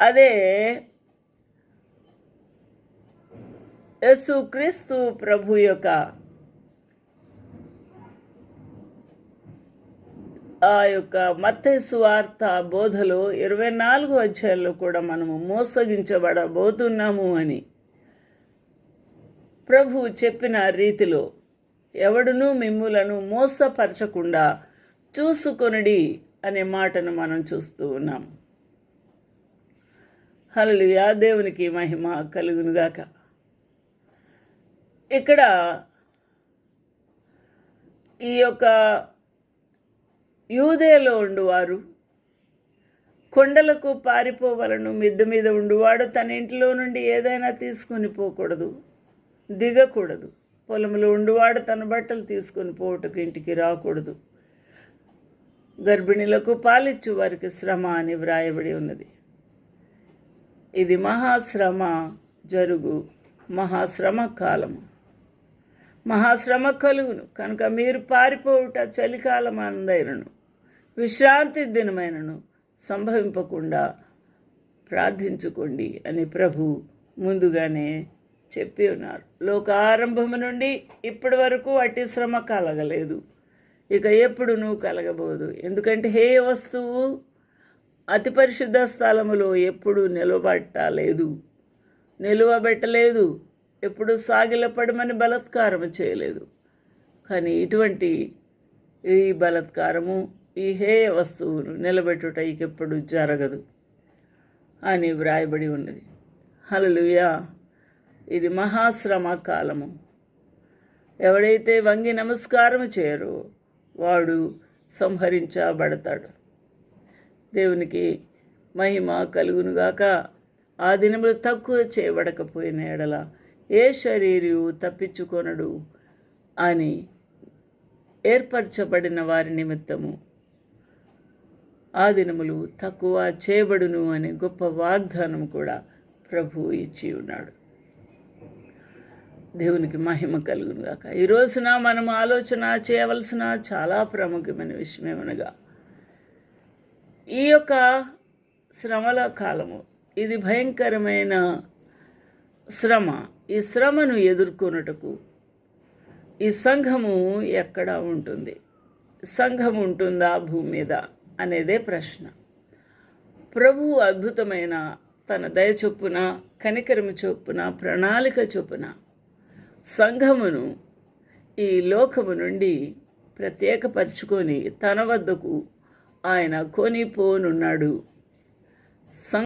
అదే యేసుక్రీస్తు ప్రభు యొక్క ఆ యొక్క మత్తయి వార్త బోధలో ఇరవై నాలుగు అధ్యాయంలో కూడా మనము మోసగించబడబోతున్నాము అని ప్రభు చెప్పిన రీతిలో ఎవడునూ మిమ్ములను మోసపరచకుండా చూసుకొనడి అనే మాటను మనం చూస్తూ ఉన్నాం. హల్లెలూయా. దేవునికి మహిమ కలుగునుగాక. ఇక్కడ ఈ యొక్క యూదేలో ఉండువారు. కొండలకు పారిపోవలను మిద్ద మీద ఉండువాడు. తన ఇంటిలో నుండి ఏదైనా తీసుకొని పోకూడదు. దిగకూడదు. పొలంలో ఉండువాడు తన బట్టలు తీసుకొని పోవటకు ఇంటికి రాకూడదు. గర్భిణీలకు పాలిచ్చు వారికి శ్రమ అని వ్రాయబడి ఉన్నది. ఇది మహాశ్రమ జరుగు మహాశ్రమ కాలము. మహాశ్రమ కలుగును. కనుక మీరు పారిపోవుట చలికాలం అందైనను విశ్రాంతి దినమైనను సంభవింపకుండా ప్రార్థించుకోండి అని ప్రభు ముందుగానే చెప్పి ఉన్నారు. లోక ఆరంభము నుండి ఇప్పటి వరకు అట్టి శ్రమ కలగలేదు. ఇక ఎప్పుడు నువ్వు కలగబోదు? ఎందుకంటే హే వస్తువు అతి పరిశుద్ధ స్థలములో ఎప్పుడు నిలబట్టలేదు నిలువబెట్టలేదు. ఎప్పుడు సాగిలపడమని బలత్కారము చేయలేదు. కానీ ఇటువంటి ఈ బలత్కారము ఈ హేయ వస్తువును నిలబెట్టుట ఇకెప్పుడు జరగదు అని వ్రాయబడి ఉన్నది. హలలుయా ఇది మహాశ్రమ కాలము. ఎవడైతే వంగి నమస్కారం చేయరో వాడు సంహరించబడతాడు. దేవునికి మహిమ కలుగునుగాక. ఆ దినములు తక్కువ చేయబడకపోయిన ఎడల ఏ శరీరు తప్పించుకొనడు అని ఏర్పరచబడిన వారి నిమిత్తము. ఆ దినములు తక్కువ చేయబడును అనే గొప్ప వాగ్దానం కూడా ప్రభు ఇచ్చి ఉన్నాడు. దేవునికి మహిమ కలుగును కాక ఈ రోజున మనం ఆలోచన చేయవలసిన చాలా ప్రాముఖ్యమైన విషయం ఏమనగా ఈ యొక్క శ్రమల కాలము ఇది భయంకరమైన శ్రమ. ఈ శ్రమను ఎదుర్కొనుటకు ఈ సంఘము ఎక్కడ ఉంటుంది? సంఘం ఉంటుందా భూమి మీద? అనేదే ప్రశ్న. ప్రభు అద్భుతమైన తన దయ చొప్పున కనికరము చొప్పున ప్రణాళిక చొప్పున సంఘమును ఈ లోకము నుండి ప్రత్యేకపరుచుకొని తన వద్దకు ఆయన కొనిపోనున్నాడు. సం